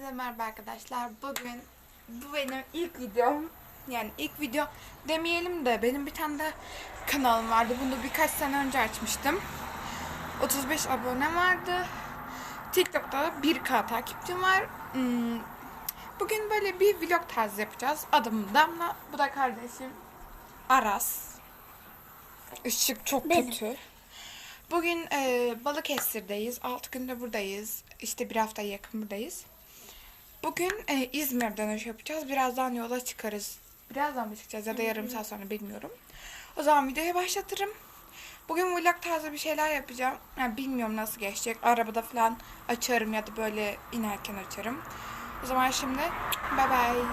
Hepinize merhaba arkadaşlar. Bugün bu benim ilk videom. Yani ilk video demeyelim de benim bir tane de kanalım vardı. Bunu birkaç sene önce açmıştım. 35 abone vardı. TikTok'ta da 1K takipçim var. Hmm, Bugün böyle bir vlog tarzı yapacağız. Adım Damla. Bu da kardeşim Aras. Işık çok Benim. kötü. Bugün e, Balıkesir'deyiz. 6 günde buradayız. İşte bir hafta yakın buradayız. Bugün e, İzmir dönüş yapacağız. Birazdan yola çıkarız. Birazdan mı çıkacağız ya da yarım saat sonra bilmiyorum. O zaman videoya başlatırım. Bugün vlog tarzı bir şeyler yapacağım. Yani bilmiyorum nasıl geçecek. Arabada falan açarım ya da böyle inerken açarım. O zaman şimdi bye bye.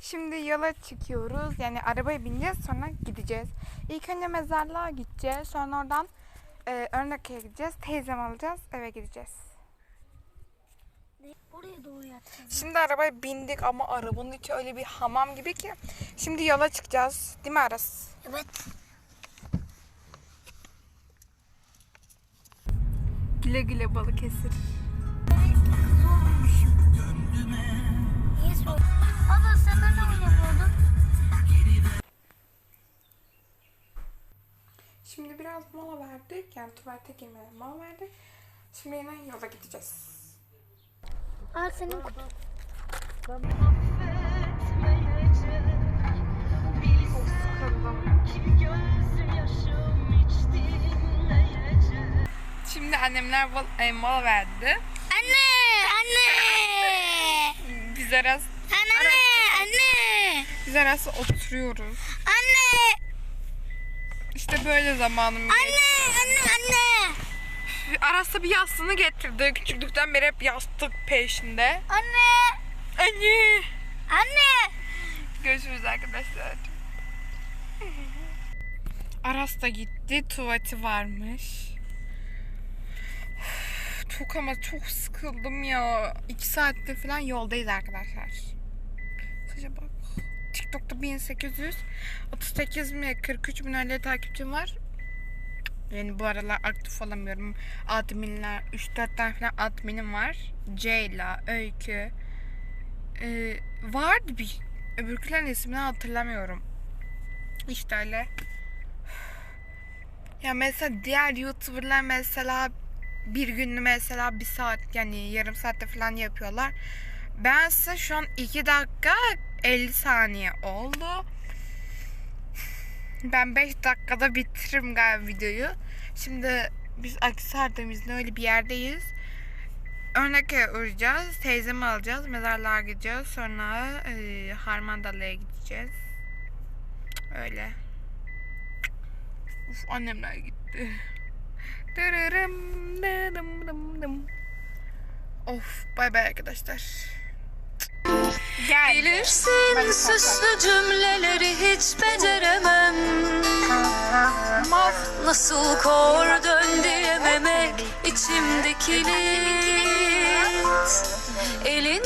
Şimdi yola çıkıyoruz. Yani arabaya bineceğiz sonra gideceğiz. İlk önce mezarlığa gideceğiz. Sonra oradan e, Örneköy'e gideceğiz. Teyzem alacağız. Eve gideceğiz. Oraya doğru yatacağız. Şimdi arabaya bindik ama arabanın içi öyle bir hamam gibi ki. Şimdi yola çıkacağız. Değil mi Aras? Evet. Güle güle Balıkesir. Abla sen ne oynamıyordun? Şimdi biraz mola verdik. Yani tuvalete girmeye mola verdik. Şimdi yine yola gideceğiz. Aa senin kutu. Şimdi annemler e, mola verdi. Anne! Anne! Biz Aras, Anne! Anne! biz Aras'la oturuyoruz. Anne! İşte böyle zamanım. Anne! Anne! Anne! Aras da bir yastığını getirdi. Küçüklükten beri hep yastık peşinde. Anne! Anne. Anne! Görüşürüz arkadaşlar. Aras da gitti. Tuvaleti varmış. Çok ama çok sıkıldım ya. İki saattir falan yoldayız arkadaşlar. Saça bak. TikTok'ta 1800, 38 mi 43 bin öyle takipçim var. Yani bu aralar aktif olamıyorum. Adminler, 3-4 tane falan adminim var. Ceyla, Öykü. Ee, vardı bir öbürkülerin ismini hatırlamıyorum. İşte öyle. Ya mesela diğer YouTuber'lar mesela bir günlü mesela bir saat yani yarım saatte falan yapıyorlar. Ben size şu an 2 dakika 50 saniye oldu. Ben 5 dakikada bitiririm galiba videoyu. Şimdi biz Akhisar'da İzmir'de öyle bir yerdeyiz. Örnek'e uğrayacağız. Teyzemi alacağız. Mezarlığa gideceğiz. Sonra e, Harmandalı'ya gideceğiz. Öyle. Uf annemler gitti. Dırırım, dıdım, dım, dım. Of bay bay arkadaşlar. Gel. Bilirsin Ben süslü cümleleri hiç beceremem Nasıl kor dön diyememek içimdeki kilit Elin